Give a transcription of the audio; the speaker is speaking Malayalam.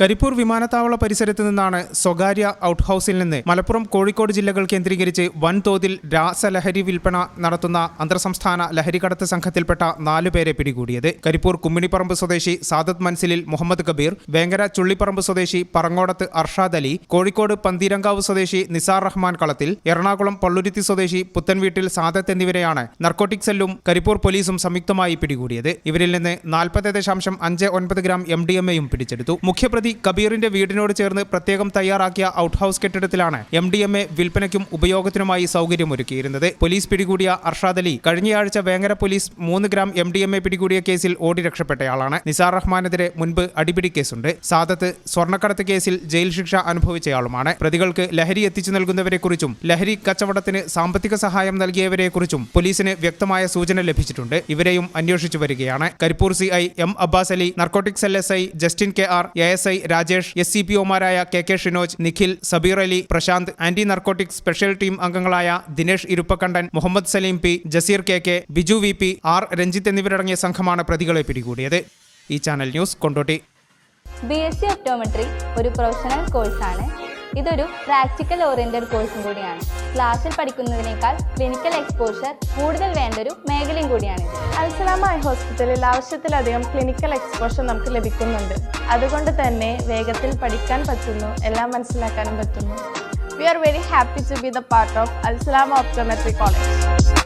കരിപ്പൂർ വിമാനത്താവള പരിസരത്ത് നിന്നാണ് സ്വകാര്യ ഔട്ട് ഹൌസിൽ നിന്ന് മലപ്പുറം കോഴിക്കോട് ജില്ലകൾ കേന്ദ്രീകരിച്ച് വൻതോതിൽ രാസലഹരി വിൽപ്പന നടത്തുന്ന അന്തർസംസ്ഥാന ലഹരികടത്ത് സംഘത്തിൽപ്പെട്ട നാലുപേരെ പിടികൂടിയത്. കരിപ്പൂർ കുമ്മിണിപ്പറമ്പ് സ്വദേശി സാദത് മൻസിലിൽ മുഹമ്മദ് കബീർ വേങ്ങര ചുള്ളിപ്പറമ്പ് സ്വദേശി പറങ്ങോടത്ത് അർഷാദ് അലി കോഴിക്കോട് പന്തീരങ്കാവ് സ്വദേശി നിസാർ റഹ്മാൻ കളത്തിൽ എറണാകുളം പള്ളുരുത്തി സ്വദേശി പുത്തൻവീട്ടിൽ സാദത്ത് എന്നിവരെയാണ് നർക്കോട്ടിക് സെല്ലും കരിപ്പൂർ പോലീസും സംയുക്തമായി പിടികൂടിയത്. ഇവരിൽ നിന്ന് നാൽപ്പത് ദശാംശം അഞ്ച് ഒൻപത് ഗ്രാം എം ഡി എം എയും പിടിച്ചെടുത്തു. മുഖ്യപ്രതി കബീറിന്റെ വീടിനോട് ചേർന്ന് പ്രത്യേകം തയ്യാറാക്കിയ ഔട്ട് ഹൌസ് കെട്ടിടത്തിലാണ് എം ഡി എം എ വിൽപ്പനയ്ക്കും ഉപയോഗത്തിനുമായി സൗകര്യമൊരുക്കിയിരുന്നത്. പോലീസ് പിടികൂടിയ അർഷാദ് അലി കഴിഞ്ഞയാഴ്ച വേങ്ങര പോലീസ് മൂന്ന് gram M D M A പിടികൂടിയ കേസിൽ ഓടി രക്ഷപ്പെട്ടയാളാണ്. നിസാർ റഹ്മാനെതിരെ മുൻപ് അടിപിടി കേസുണ്ട്. സാദത്ത് സ്വർണക്കടത്ത് കേസിൽ ജയിൽ ശിക്ഷ അനുഭവിച്ചയാളുമാണ്. പ്രതികൾക്ക് ലഹരി എത്തിച്ചു നൽകുന്നവരെക്കുറിച്ചും ലഹരി കച്ചവടത്തിന് സാമ്പത്തിക സഹായം നൽകിയവരെക്കുറിച്ചും പോലീസിന് വ്യക്തമായ സൂചന ലഭിച്ചിട്ടുണ്ട്. ഇവരെയും അന്വേഷിച്ചു വരികയാണ്. Karipur C I M Abbas Ali narcotics L S I Justin K R A S I Rajesh S C P ഒമാരായ K K Shinoj Nikhil Sabeer Ali Prashanth anti narcotic special team അംഗങ്ങളായ Dinesh Iruppakkandan Muhammad Saleem P Jaseer K K Biju V P R Ranjith എന്നിവരടങ്ങിയ സംഘമാണ് പ്രതികളെ പിടികൂടിയത്. ഈ channel news Kondotty. B S C optometry ഒരു പ്രൊഫഷണൽ കോഴ്സാണ് ഇതൊരു പ്രാക്ടിക്കൽ ഓറിയന്റഡ് കോഴ്സും കൂടിയാണ്. ക്ലാസ്സിൽ പഠിക്കുന്നതിനേക്കാൾ ക്ലിനിക്കൽ എക്സ്പോഷർ കൂടുതൽ വേണ്ട ഒരു മേഖലയും കൂടിയാണിത് ഐ ഹോസ്പിറ്റലിൽ ആവശ്യത്തിലധികം ക്ലിനിക്കൽ എക്സ്പോഷർ നമുക്ക് ലഭിക്കുന്നുണ്ട്. അതുകൊണ്ട് തന്നെ വേഗത്തിൽ പഠിക്കാൻ പറ്റുന്നു എല്ലാം മനസ്സിലാക്കാനും പറ്റുന്നു. We are very happy to be the part of Al Salama optometry college